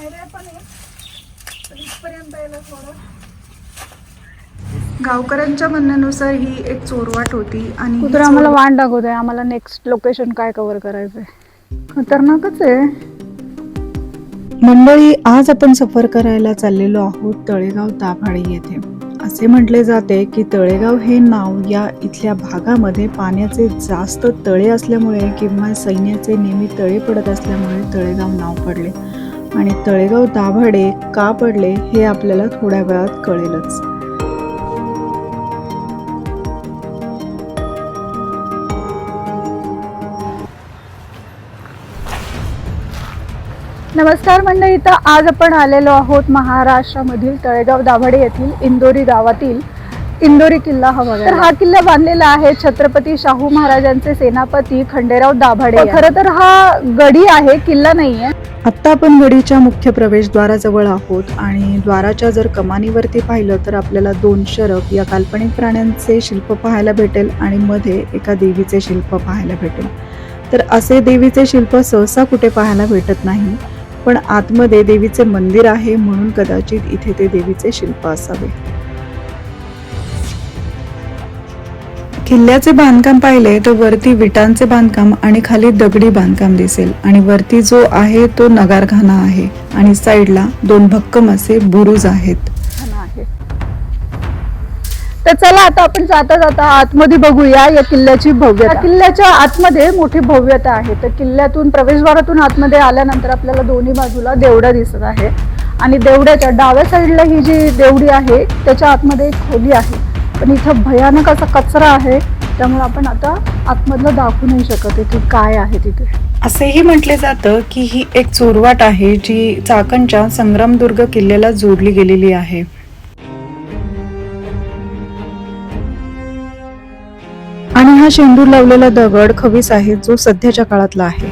पायऱ्या पण आहे पण इथपर्यंत यायला थोडं. गावकऱ्यांच्या म्हणण्यानुसार ही एक चोरवाट होती आणि कुत्रा आम्हाला वाट दाखवत आहे आम्हाला नेक्स्ट लोकेशन काय कव्हर करायचंय. खतरनाकच आहे. मंडळी आज आपण सफर करायला चाललेलो आहोत तळेगाव दाभाडे येथे. असे म्हटले जाते की तळेगाव हे नाव या इथल्या भागामध्ये पाण्याचे जास्त तळे असल्यामुळे किंवा सैन्याचे नेहमी तळे पडत असल्यामुळे तळेगाव नाव पडले. आणि तळेगाव दाभाडे का पडले हे आपल्याला थोड्या वेळात कळेलच. नमस्कार मंडळी तर आज आपण आलेलो आहोत महाराष्ट्रामधील तळेगाव दाभाडे येथील इंदोरी गावातील इंदोरी किल्ला हा बघा. तर हा किल्ला बांधलेला आहे छत्रपती शाहू महाराजांचे सेनापती खंडेराव दाभाडे खरं तर हा गडी आहे किल्ला नाहीये. आत्ता आपण गडीच्या मुख्य प्रवेशद्वाराजवळ आहोत आणि द्वाराच्या जर कमानीवरती पाहिलं तर आपल्याला दोन शरक या काल्पनिक प्राण्यांचे शिल्प पाहायला भेटेल आणि मध्ये एका देवीचे शिल्प पाहायला भेटेल. तर असे देवीचे शिल्प सहसा कुठे पाहायला भेटत नाही पण आतमध्ये देवीचे मंदिर आहे म्हणून कदाचित इथे ते देवीचे शिल्प असावे. किल्ल्याचे बांधकाम पाहिले तर वरती विटांचे बांधकाम आणि खाली दगडी बांधकाम दिसेल. आणि वरती जो आहे तो नगारखाना आहे आणि साईडला दोन भक्कम असे बुरुज आहेत. तर चला आता आपण जाता जाता आतमध्ये बघूया या किल्ल्याची भव्यता. किल्ल्याच्या आतमध्ये मोठी भव्यता आहे. तर किल्ल्यातून प्रवेशद्वारातून आतमध्ये आल्यानंतर आपल्याला दोन्ही बाजूला देवडा दिसत आहे. आणि देवड्याच्या डाव्या साईडला ही जी देवडी आहे त्याच्या आतमध्ये एक खोली आहे. पण इथं भयानक असा कचरा आहे त्यामुळे आपण आता आतमधलं दाखवू नाही शकत की काय आहे तिथे. असेही म्हटले जातं की ही एक चोरवाट आहे जी चाकणच्या संग्रामदुर्ग किल्ल्याला जोडली गेलेली आहे. आणि हा शेंदूर लावलेला दगड खवीस आहे जो सध्याच्या काळातला आहे.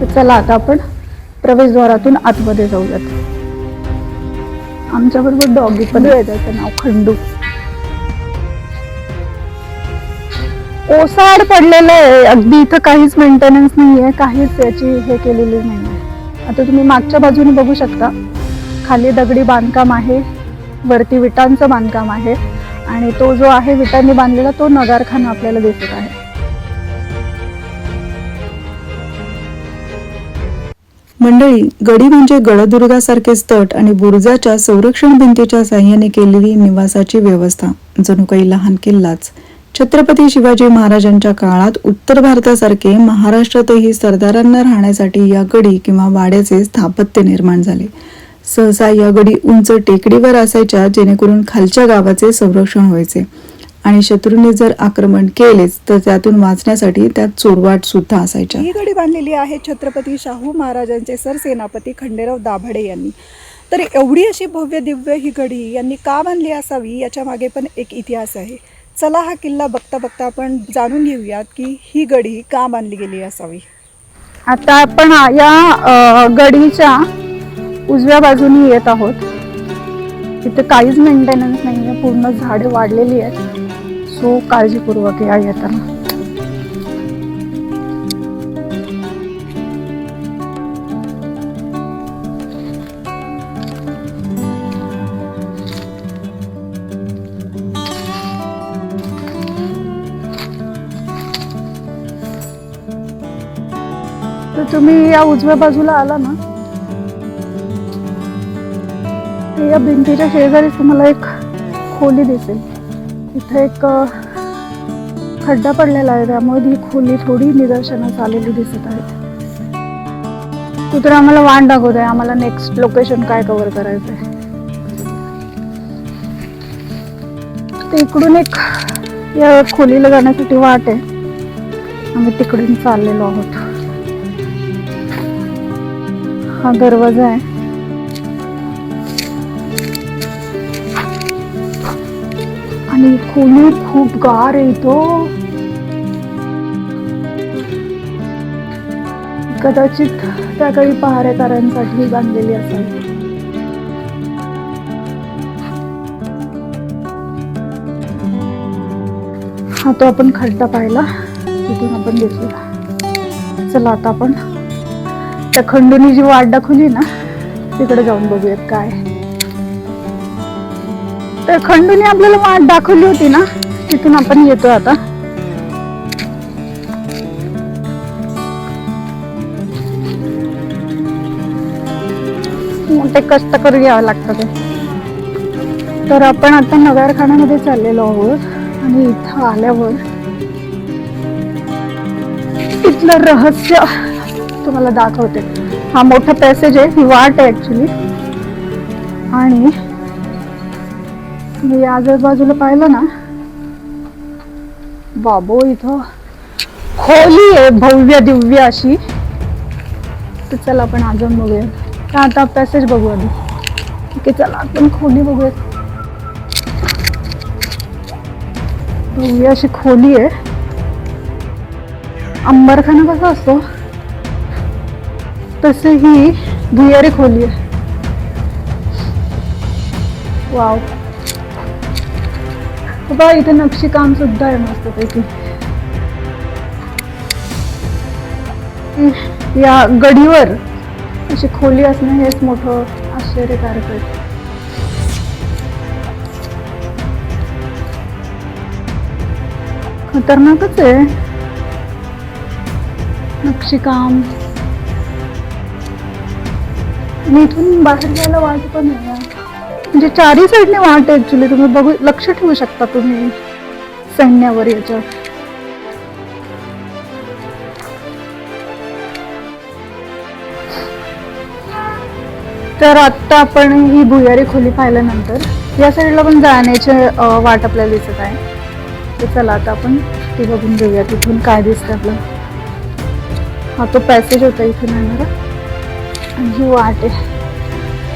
तर चला आता आपण प्रवेशद्वारातून आतमध्ये जाऊयात. आमच्या बरोबर डॉगी पण आहे त्याचं नाव खंडू. ओसाड पडलेलं आहे. अगदी इथं काहीच मेंटेनन्स नाहीये. काहीच याची हे केलेली नाहीये. आता तुम्ही मागच्या बाजूने बघू शकता. खाली दगडी बांधकाम आहे. वरती विटांचं बांधकाम आहे. आणि तो जो आहे विटांनी बांधलेला तो नगारखाना आपल्याला दिसत आहे. मंडळी गडी म्हणजे गडदुर्गासारखेच तट आणि बुरुजाच्या संरक्षण भिंतीच्या साह्याने केलेली निवासाची व्यवस्था. जणू काही लहान किल्लाच. छत्रपती शिवाजी महाराजांच्या काळात उत्तर भारतासारखे महाराष्ट्रातही सरदारांना राहण्यासाठी या गडी किंवा वाड्याचे स्थापत्य निर्माण झाले. सहसा या गडी उंच टेकडीवर असायच्या जेणेकरून खालच्या गावाचे संरक्षण व्हायचे. आणि शत्रूंनी जर आक्रमण केलेच तर त्यातून वाचण्यासाठी त्यात चोरवाट सुद्धा असायच्या. ही गडी बांधलेली आहे छत्रपती शाहू महाराजांचे सरसेनापती खंडेराव दाभाडे यांनी. तर एवढी अशी भव्य दिव्य ही गडी यांनी का बांधली असावी याच्या मागे पण एक इतिहास आहे. चला हा किल्ला बघता बघता आपण जाणून घेऊयात की ही गडी का बांधली गेली असावी. आता आपण या गडीच्या उजव्या बाजूनी येत आहोत. इथे काहीच मेंटेनन्स नाही आहे पूर्ण झाडे वाढलेली आहेत. तो काळजीपूर्वक या येताना. तर तुम्ही या उजव्या बाजूला आला ना या भिंतीच्या शेजारी तुम्हाला एक खोली दिसेल. इथे एक खड्डा पडलेला आहे. त्यामुळे ही खोली थोडी निदर्शनास आलेली दिसत आहे. तू तर आम्हाला वाट दाखवत आहे. आम्हाला नेक्स्ट लोकेशन काय कव्हर करायचंय तर इकडून एक या खोलीला जाण्यासाठी वाट आहे. आम्ही तिकडून चाललेलो आहोत. हा दरवाजा आहे. आणि खोली खूप गार येतो. कदाचित त्या काही पहारेकरांसाठी बांधलेली असावी. हा तो आपण खड्डा पाहिला. तिथून आपण घेतलेला चला आता आपण त्या खंडूनी जी वाट दाखवली ना तिकडे जाऊन बघूयात काय तर खंडूने आपल्याला वाट दाखवली होती ना? तिथून आपण येतो आता. मोठे कष्ट करून घ्यावं लागतं ते. तर आपण आता नगरखान्यामध्ये चाललेलो आहोत आणि इथं आल्यावर इथलं रहस्य तुम्हाला दाखवते. हा मोठा पॅसेज आहे ही वाट आहे ऍक्च्युली आणि मी आजूबाजूला पाहिलं ना बाबो इथं खोली आहे भव्य दिव्य अशी. तर चला आपण अजून बघूया का आता पॅसेज बघू आधी? ठीक आहे चला आपण खोली बघूयात. भव्य अशी खोली आहे. अंबरखाना कसा असतो? तसे ही भुयारी खोली आहे. वाव. बघा इथे नक्षीकाम सुद्धा आहे मस्तपैकी. या गडीवर अशी खोली असणं हेच मोठं आश्चर्यकारक आहे. खतरनाकच आहे. नक्षीकाम मी इथून बाहेर जायला वाट पण आहे म्हणजे चारही साईडने वाट आहे ऍक्च्युली तुम्ही बघू लक्ष ठेवू शकता तुम्ही सैन्यावर याच्या तर आत्ता आपण ही भुयारी खोली पाहिल्यानंतर या साईडला पण जाण्याचे वाट आपल्याला दिसत आहे. तर चला आता आपण ती बघून घेऊया तिथून काय दिसतं आपलं हा तो पॅसेज होता इथून येणारा. आणि ही वाट आहे.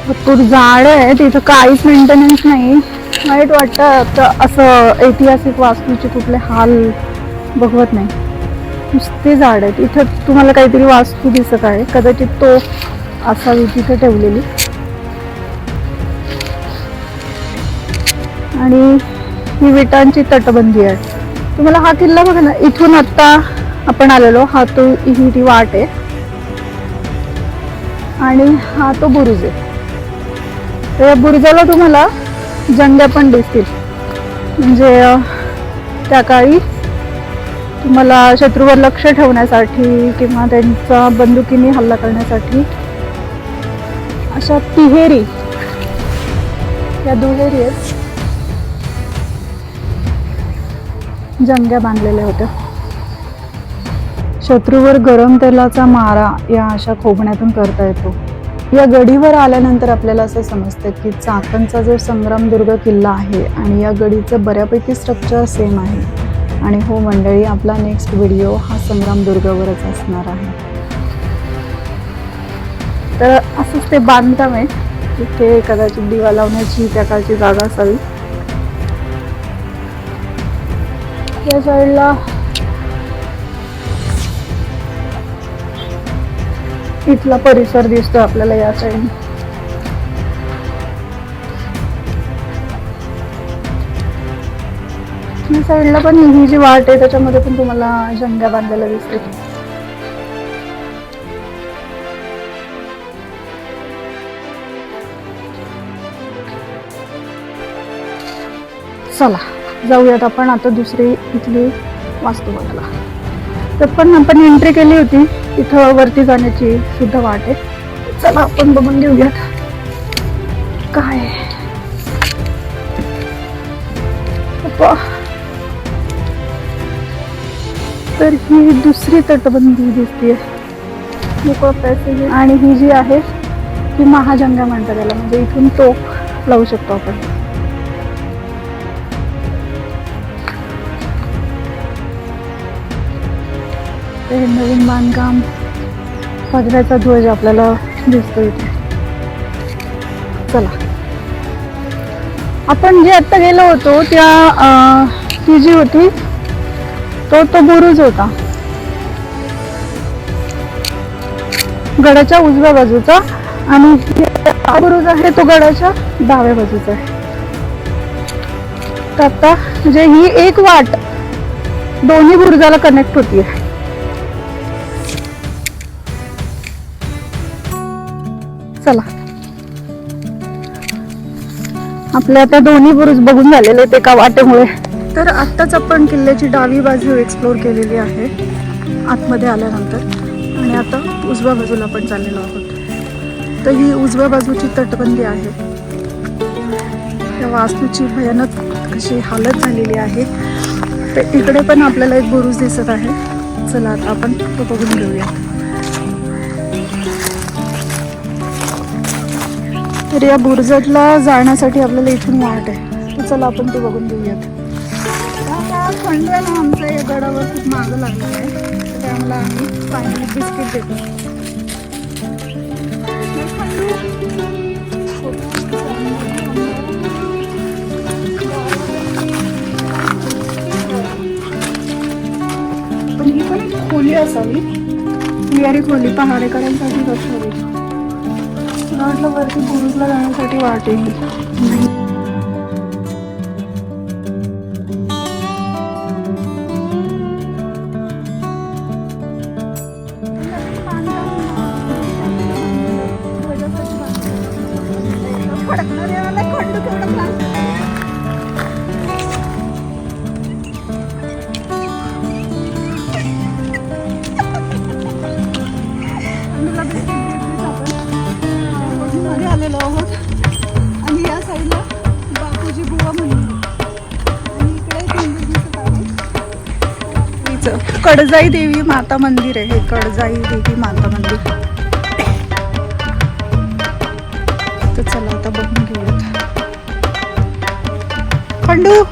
भरपूर जाड आहे तिथं काहीच मेंटेनन्स नाही. वाईट वाटतं तर असं ऐतिहासिक वास्तूचे कुठले हाल बघवत नाही. नुसते झाड आहेत. इथं तुम्हाला काहीतरी वास्तू दिसत आहे. कदाचित तो असावी तिथे ठेवलेली. आणि ही विटांची तटबंदी आहे. तुम्हाला हा किल्ला बघा ना इथून आत्ता आपण आलेलो. हा तो ही ती वाट आहे. आणि हा तो बुरुज आहे. तर या बुरुजाला तुम्हाला जंग्या पण दिसतील. म्हणजे त्या काळी तुम्हाला शत्रूवर लक्ष ठेवण्यासाठी किंवा त्यांचा बंदुकीने हल्ला करण्यासाठी अशा तिहेरी या दुहेरी आहेत जंग्या बांधलेल्या होत्या शत्रूवर गरम तेलाचा मारा या अशा खोबण्यातून करता येतो. या गडीवर आल्यानंतर आपल्याला असं समजतं की चाकणचा जो संग्रामदुर्ग किल्ला आहे आणि या गडीचं बऱ्यापैकी स्ट्रक्चर सेम आहे. आणि हो मंडळी आपला नेक्स्ट व्हिडिओ हा संग्रामदुर्गावरच असणार आहे. तर असंच ते बांधकाम आहे. तिथे कदाचित दिवा लावण्याची त्या काळची जागा असावी या साईडला इथला परिसर दिसतो आपल्याला या साईड या साईडला पण ही जी वाट आहे त्याच्यामध्ये पण तुम्हाला जंग्या बांधलेल्या दिसते चला जाऊयात आपण आता दुसरी इथली वास्तू बघायला तर पण आपण एंट्री केली होती. इथं वरती जाण्याची सुद्धा वाट आहे. चला आपण बघून घेऊयात. काय. तर ही दुसरी तटबंदी दिसते मोकळं पॅसेज आहे. आणि ही जी आहे ती महाजंगा म्हणतात त्याला म्हणजे इथून टोक लावू शकतो आपण. हे नवीन बांधकाम. पगड्याचा ध्वज आपल्याला दिसतो इथे. चला. आपण जे आता गेलो होतो त्या अं, ती जी होती तो तो बुरुज होता. गडाच्या उजव्या बाजूचा आणि बुरुज आहे तो गडाच्या डाव्या बाजूचा आहे. तर आता म्हणजे ही एक वाट दोन्ही बुरुजाला कनेक्ट होतीये. चला. आपल्या आता दोन्ही बुरुज बघून झालेले आहेत एका वाटेमुळे. तर आत्ताच आपण किल्ल्याची डावी बाजू एक्सप्लोर केलेली आहे आतमध्ये आल्यानंतर. आणि आता उजव्या बाजूला आपण चाललेलो आहोत. तर ही उजव्या बाजूची तटबंदी आहे. त्या वास्तूची भयानक अशी हालत झालेली आहे. तर इकडे पण आपल्याला एक बुरुज दिसत आहे. चला आता आपण तो बघून घेऊया. तर या बुरजतला जाण्यासाठी आपल्याला इथून वाट आहे. तर चला आपण ते बघून घेऊयात. आता खंड आहे ना आमचं या गडावर खूप मागं लागलं आहे. त्यामुळे आम्ही फायनली बिस्किट देतो. पण ही पण एक खोली असावी. बिहारी खोली पहाडेकरांसाठी असावी मला वाटलं वरती बुरुजला जाण्यासाठी वाट आहे आहे कडजाई देवी माता मंदिर आहे. हे कडजाई देवी माता मंदिर. तर चला आता बघून घेऊयात. खंडू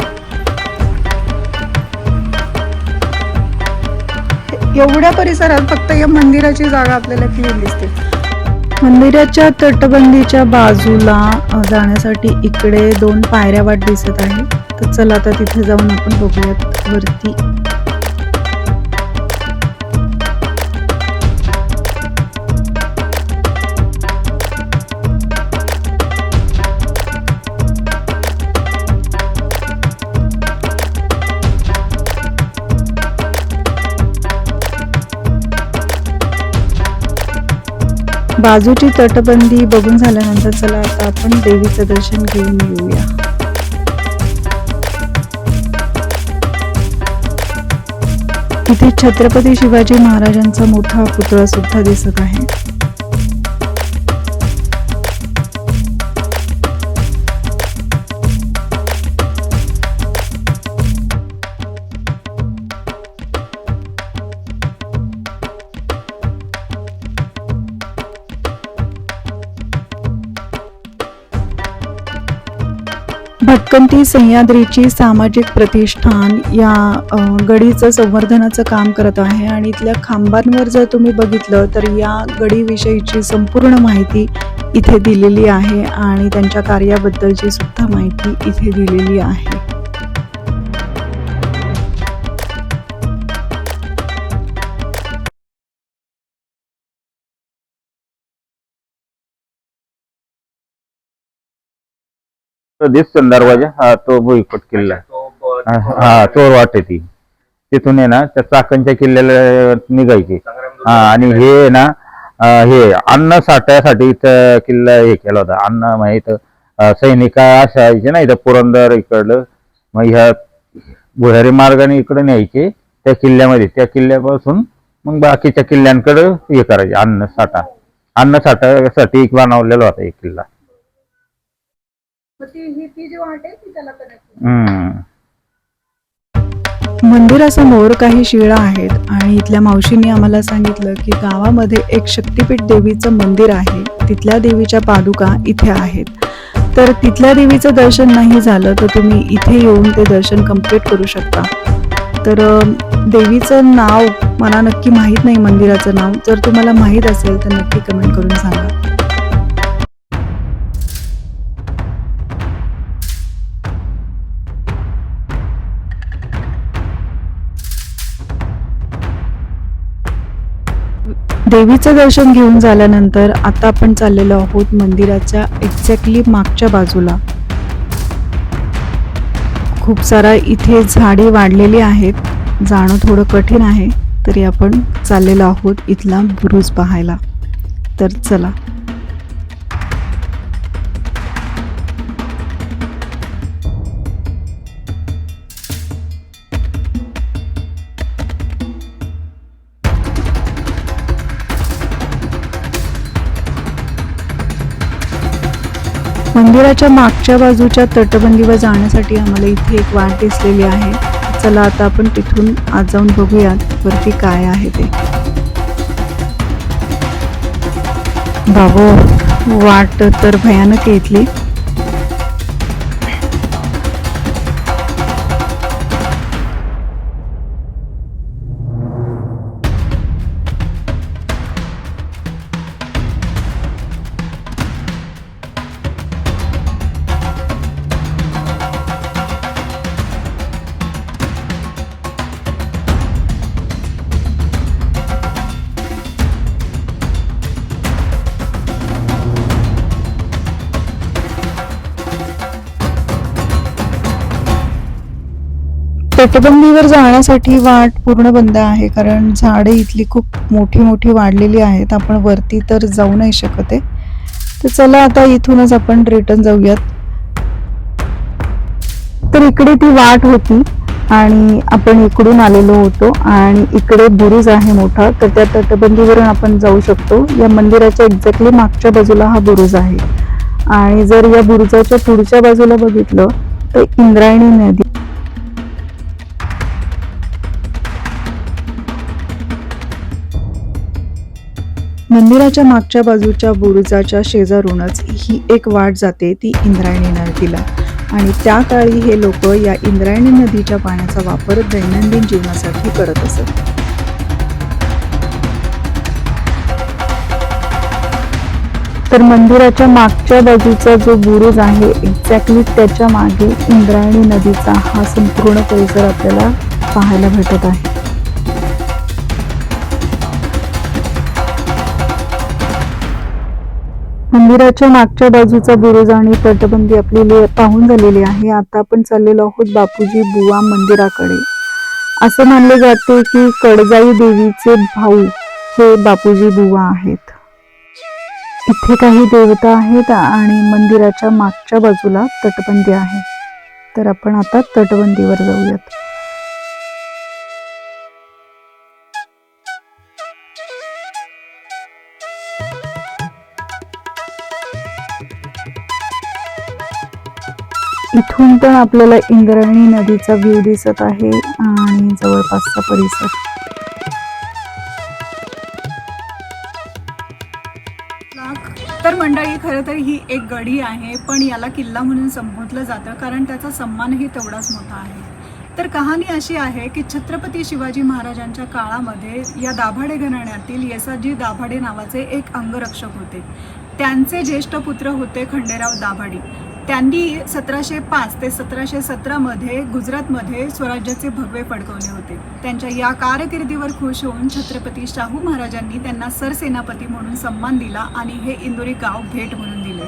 एवढ्या परिसरात फक्त या मंदिराची जागा आपल्याला क्लीन दिसते. मंदिराच्या तटबंदीच्या बाजूला जाण्यासाठी इकडे दोन पायऱ्या वाट दिसत आहे. तर चला आता तिथे जाऊन आपण बघूयात वरती. बाजूची तटबंदी बघून झाल्यानंतर चला आता आपण देवीचं दर्शन घेऊन येऊया. इथे छत्रपती शिवाजी महाराजांचा मोठा पुतळा सुद्धा दिसत आहे. भटकंती सह्याद्रीची सामाजिक प्रतिष्ठान या गडीचं संवर्धनाचं काम करत आहे आणि इथल्या खांबांवर जर तुम्ही बघितलं तर या गडीविषयीची संपूर्ण माहिती इथे दिलेली आहे आणि त्यांच्या कार्याबद्दलची सुद्धा माहिती इथे दिलेली आहे. दिसतो ना दरवाजा? हा तो भुईकोट किल्ला हा हा, चोर वाटे ती. तिथून आहे ना त्या चाकणच्या किल्ल्याला निघायची. हा आणि हे आहे ना अं, हे अन्न साठ्यासाठी इथं किल्ला हे केला होता. अन्न माहीत सैनिक असायचे ना इथं पुरंदर इकडलं. मग ह्या भुयारी मार्गाने इकडे न्यायचे त्या किल्ल्यामध्ये. त्या किल्ल्यापासून मग बाकीच्या किल्ल्यांकडे हे करायचे अन्न साठा. अन्न साठ्यासाठी बनवलेला होता एक किल्ला. हम्म. मंदिरासमोर काही शिळा आहेत आणि इथल्या मावशींनी आम्हाला सांगितलं की गावामध्ये एक शक्तीपीठ देवीचं मंदिर आहे. तिथल्या देवीच्या पादुका इथे आहेत. तर तिथल्या देवीचं दर्शन नाही झालं तर तुम्ही इथे येऊन ते दर्शन कंप्लीट करू शकता. तर अं, देवीचं नाव मला नक्की माहीत नाही मंदिराचं नाव. जर तुम्हाला माहीत असेल तर नक्की कमेंट करून सांगा. देवीचं दर्शन घेऊन झाल्यानंतर आता आपण चाललेलो आहोत मंदिराच्या एक्झॅक्टली मागच्या बाजूला. खूप सारा इथे झाडे वाढलेली आहेत. जाणं थोडं कठीण आहे. तरी आपण चाललेलो आहोत इथला बुरुज पाहायला. तर चला. मंदिराच्या मागच्या बाजूच्या तटबंदीवर जाण्यासाठी आम्हाला इथे एक वाट दिसलेली आहे. चला आता आपण तिथून आज जाऊन बघूयात वरती काय आहे ते. बाबो वाट तर भयानक आहे तटबंदीवर जाण्यासाठी वाट पूर्ण बंद आहे कारण झाडे इथली खूप मोठी मोठी वाढलेली आहेत. आपण वरती तर जाऊ नाही शकत आहे. तर चला आता इथूनच आपण रिटर्न जाऊयात. तर इकडे ती वाट होती आणि आपण इकडून आलेलो होतो आणि इकडे बुरुज आहे मोठा तर त्या तटबंदीवरून आपण जाऊ शकतो. या मंदिराच्या एक्झॅक्टली मागच्या बाजूला हा बुरुज आहे. आणि जर या बुरुजाच्या पुढच्या बाजूला बघितलं तर इंद्रायणी नदी मंदिराच्या मागच्या बाजूच्या बुरुजाच्या शेजारूनच ही एक वाट जाते ती इंद्रायणी नदीला. आणि त्या काळी हे लोक या इंद्रायणी नदीच्या पाण्याचा वापर दैनंदिन जीवनासाठी करत असत. तर मंदिराच्या मागच्या बाजूचा जो बुरुज आहे एक्झॅक्टली त्याच्यामागे इंद्रायणी नदीचा हा संपूर्ण परिसर आपल्याला पाहायला भेटत आहे. मंदिराच्या मागच्या बाजूचा बुरुज आणि तटबंदी आपली पाहून झालेली आहे. आता आपण चाललेलो आहोत बापूजी बुवा मंदिराकडे. असं मानले जाते की कडजाई देवीचे भाऊ हे बापूजी बुवा आहेत. इथे काही देवता आहेत आणि मंदिराच्या मागच्या बाजूला तटबंदी आहे. तर आपण आता तटबंदीवर जाऊयात. इथून पण आपल्याला इंद्रायणी नदीचा व्ह्यू दिसत आहे आणि जवळपासचा परिसर. तर मंडळी खरं तर ही एक गडी आहे पण याला किल्ला म्हणून संबोधलं जातं कारण त्याचा सन्मानही तेवढाच मोठा आहे. तर कहाणी अशी आहे की छत्रपती शिवाजी महाराजांच्या काळामध्ये या दाभाडे घराण्यातील येसाजी दाभाडे नावाचे एक अंगरक्षक होते. त्यांचे ज्येष्ठ पुत्र होते खंडेराव दाभाडी. त्यांनी सतराशे पाच ते सतराशे सतरामध्ये गुजरातमध्ये स्वराज्याचे भगवे फडकवले होते. त्यांच्या या कारकिर्दीवर खुश होऊन छत्रपती शाहू महाराजांनी त्यांना सरसेनापती म्हणून सन्मान दिला आणि हे इंदोरी गाव भेट म्हणून दिले.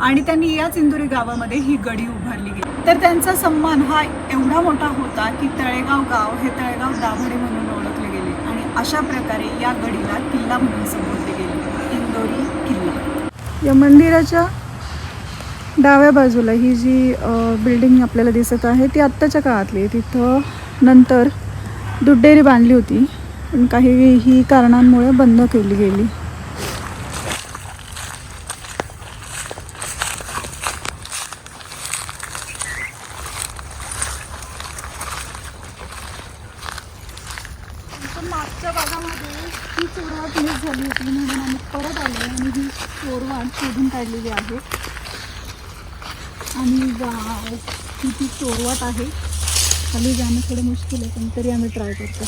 आणि त्यांनी याच इंदोरी गावामध्ये ही गडी उभारली गेली. तर त्यांचा सन्मान हा एवढा मोठा होता की तळेगाव गाव हे तळेगाव दाभाडे म्हणून ओळखले गेले आणि अशा प्रकारे या गडीला किल्ला म्हणून संबोधले गेले. इंदोरी किल्ला. या मंदिराच्या डाव्या बाजूला ही जी बिल्डिंग आपल्याला दिसत आहे ती आत्ताच्या काळातली आहे. तिथं नंतर दुड्डेरी बांधली होती पण काही ही कारणांमुळे बंद केली गेली. मागच्या भागामध्ये ही चोरवाट मिस झाली होती म्हणून आम्ही परत आलो आणि ही चोरवाट शोधून काढलेली आहे. आणि गा- किती चोरवाट आहे. खाली जाणं थोडं मुश्किल आहे पण तरी आम्ही ट्राय करतो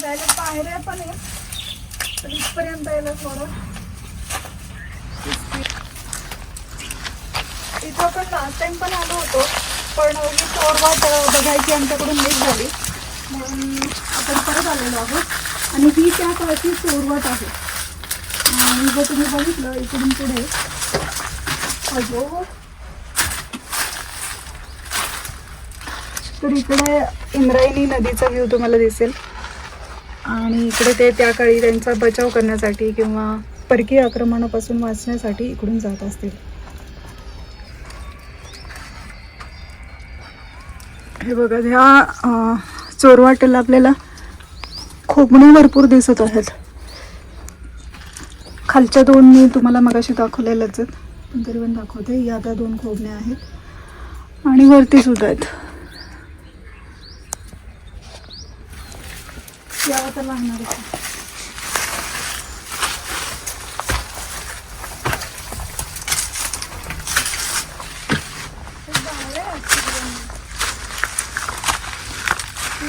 जायला पायऱ्या पण आहे तर इथपर्यंत यायला थोडं इथं आपण लास्ट टाइम पण आलो होतो पण ही चोरवाट अं, बघायची आमच्याकडून मिस झाली म्हणून आपण परत आलेलो आहोत आणि ही त्या काळची चोरवाट आहे आणि जर तुम्ही बघितलं इकडून पुढे अजो तर इकडे इंद्रायणी नदीचा व्ह्यू तुम्हाला दिसेल. आणि इकडे ते त्या काळी त्यांचा बचाव करण्यासाठी किंवा परकीय आक्रमणापासून वाचण्यासाठी इकडून जात असतील. हे बघा ह्या चोरवाटेला आपल्याला खोबणे भरपूर दिसत आहेत. खालच्या दोन मी तुम्हाला मगाशी दाखवलेल्याच आहेत. पण तरी पण दाखवते. या त्या दोन खोबण्या आहेत. आणि वरती सुद्धा आहेत. यावं तर लागणारच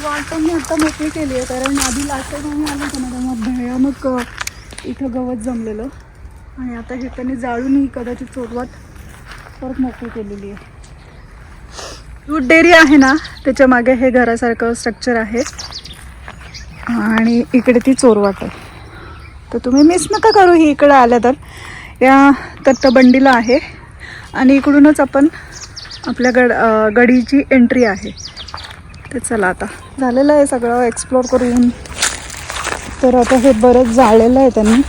वाट मी आता मोकळी केली आहे कारण आधी लास्ट टाइम आम्ही आलो होतो ना तेव्हा भयानक इथं गवत जमलेलं. आणि आता हे त्यांनी जाळूनही कदाचित चोरवात परत मोकळी केलेली आहे. दूध डेअरी आहे ना त्याच्यामागे हे घरासारखं स्ट्रक्चर आहे. आणि इकडे ती चोरवाट आहे. तर तुम्ही मिस नका करू ही इकडं आल्या तर. या तत्तबंडीला आहे. आणि इकडूनच आपण आपल्या गड गडीची एंट्री आहे. तर चला आता. झालेलं आहे सगळं एक्सप्लोर करून. तर आता हे बरंच जाळलेलं आहे त्यांनी.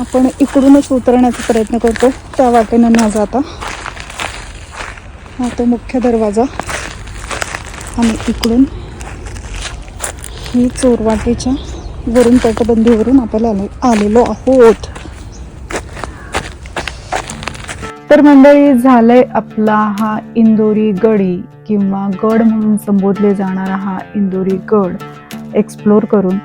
आपण इकडूनच उतरण्याचा प्रयत्न करतो त्या वाटेनं न जाता. हा तो मुख्य दरवाजा आणि इकडून ही चोरवाटेच्या वरून तटबंदीवरून आपल्याला आले आलेलो आहोत. तर मंडळी झालंय आपला हा इंदोरी गडी किंवा गड म्हणून संबोधले जाणारा हा इंदोरी गड. एक्सप्लोर करून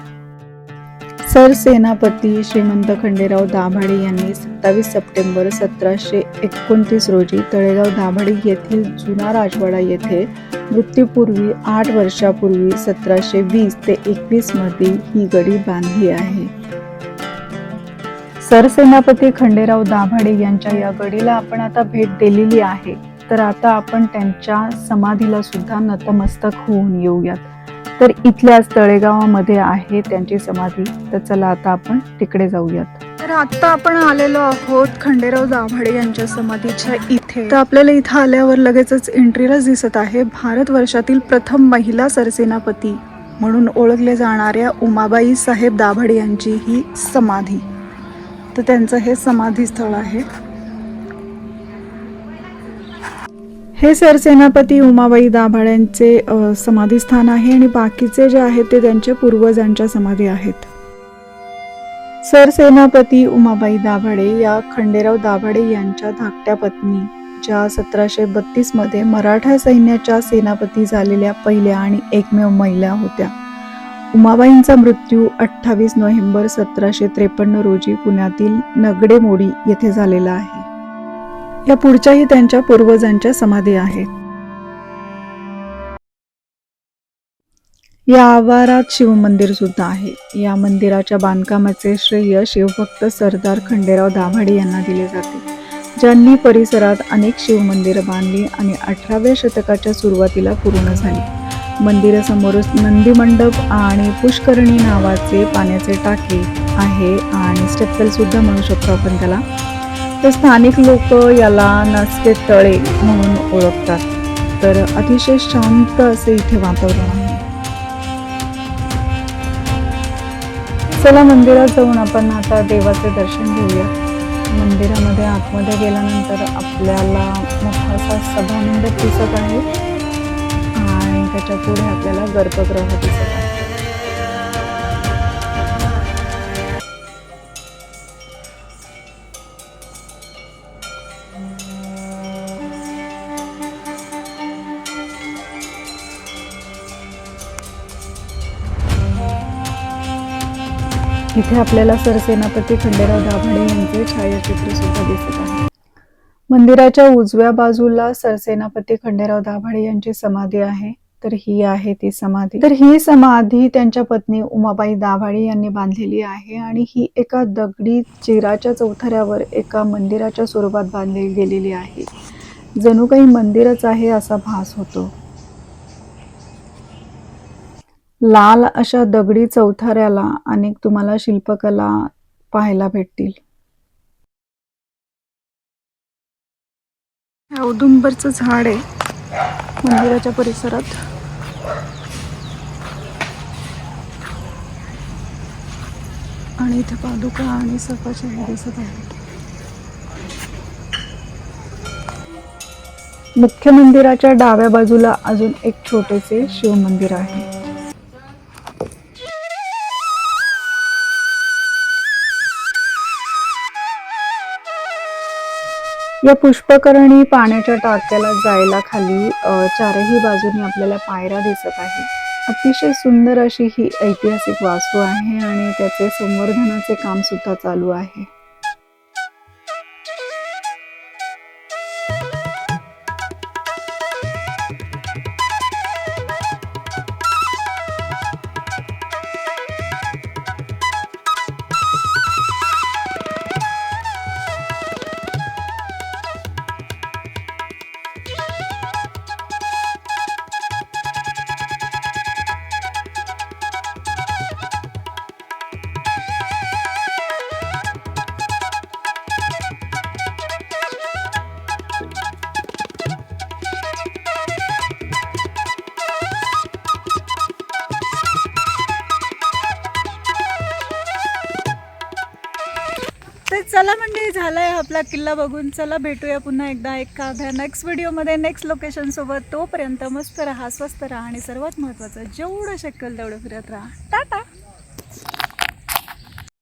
सरसेनापती श्रीमंत खंडेराव दाभाडे यांनी सत्तावीस सप्टेंबर सतराशे एकोणतीस रोजी तळेगाव दाभाडे येथील जुना राजवाडा येथे मृत्यूपूर्वी आठ वर्षापूर्वी सतराशे वीस ते एकवीसमध्ये ही गडी बांधली आहे. सरसेनापती खंडेराव दाभाडे यांच्या या गडीला आपण आता भेट दिलेली आहे. तर आता आपण त्यांच्या समाधीला सुद्धा नतमस्तक होऊन येऊयात. तर इथल्याच तळेगावामध्ये आहे त्यांची समाधी. तर चला आता आपण तिकडे जाऊयात. तर आता आपण आलेलो आहोत खंडेराव दाभाडे यांच्या समाधीच्या इथे. तर आपल्याला इथं आल्यावर लगेचच एंट्रीलाच दिसत आहे. भारत वर्षातील प्रथम महिला सरसेनापती म्हणून ओळखले जाणाऱ्या उमाबाई साहेब दाभाडे यांची ही समाधी. तर त्यांचं हे समाधी स्थळ आहे. हे सरसेनापती उमाबाई दाभाड्यांचे अ, समाधीस्थान आहे आणि बाकीचे जे आहेत ते त्यांच्या पूर्वजांच्या समाधी आहेत. सरसेनापती उमाबाई दाभाडे या खंडेराव दाभाडे यांच्या धाकट्या पत्नी ज्या सतराशे बत्तीसमध्ये मराठा सैन्याच्या सेनापती झालेल्या पहिल्या आणि एकमेव महिला होत्या. उमाबाईंचा मृत्यू अठ्ठावीस नोव्हेंबर सतराशे त्रेपन्न रोजी पुण्यातील नगडेमोडी येथे झालेला आहे. या पुढच्याही त्यांच्या पूर्वजांच्या समाधी आहेत. या आवारात शिवमंदिर सुद्धा आहे. या मंदिराच्या बांधकामाचे श्रेय शिवभक्त सरदार खंडेराव दाभाडे यांना दिले जाते. ज्यांनी परिसरात अनेक शिवमंदिरं बांधली आणि अठराव्या शतकाच्या सुरुवातीला पूर्ण झाली. मंदिरासमोरच नंदी मंडप आणि पुष्करणी नावाचे पाण्याचे टाके आहे आणि स्टेपल सुद्धा म्हणू शकतो आपण त्याला. तर स्थानिक लोक याला नाचते तळे म्हणून ओळखतात. तर अतिशय शांत असे इथे वातावरण आहे. चला मंदिरात जाऊन आपण आता देवाचे दर्शन घेऊया. मंदिरामध्ये आतमध्ये गेल्यानंतर आपल्याला मोठासा सभामंडप दिसत आहे. आणि त्याच्या पुढे आपल्याला गर्भगृह दिसत आहे. इथे आपल्याला सरसेनापती खंडेराव दाभाडे यांचे छायाचित्र सुद्धा दिसत आहे. मंदिराच्या उजव्या बाजूला सरसेनापती खंडेराव दाभाडे यांची समाधी आहे. तर ही आहे ती समाधी. तर ही समाधी त्यांच्या पत्नी उमाबाई दाभाडे यांनी बांधलेली आहे आणि ही एका दगडी चिराच्या चौथऱ्यावर एका मंदिराच्या स्वरूपात बांधली गेलेली आहे. जणू काही मंदिरच आहे असा भास होतो. लाल अशा दगडी चौथाऱ्याला अनेक तुम्हाला शिल्पकला पाहायला भेटतील. औदुंबरचं झाड आहे मंदिराच्या परिसरात. आणि इथे पादुका आणि सफाचे दिसत आहेत. मुख्य मंदिराच्या डाव्या बाजूला अजून एक छोटेसे शिव मंदिर आहे. या पुष्पकरणी पाण्याच्या टाक्याला जायला खाली अ, चारही बाजूनी आपल्याला पायऱ्या दिसत आहे अतिशय सुंदर अशी ही ऐतिहासिक वास्तू आहे आणि त्याचे संवर्धनाचे काम सुद्धा चालू आहे. किल्ला बघून चला भेटूया पुन्हा एकदा एखाद्या नेक्स्ट व्हिडिओमध्ये नेक्स्ट लोकेशनसोबत तोपर्यंत मस्त राहा स्वस्त राहा आणि सर्वात महत्त्वाचं जेवढं शक्य तेवढं फिरत राहा.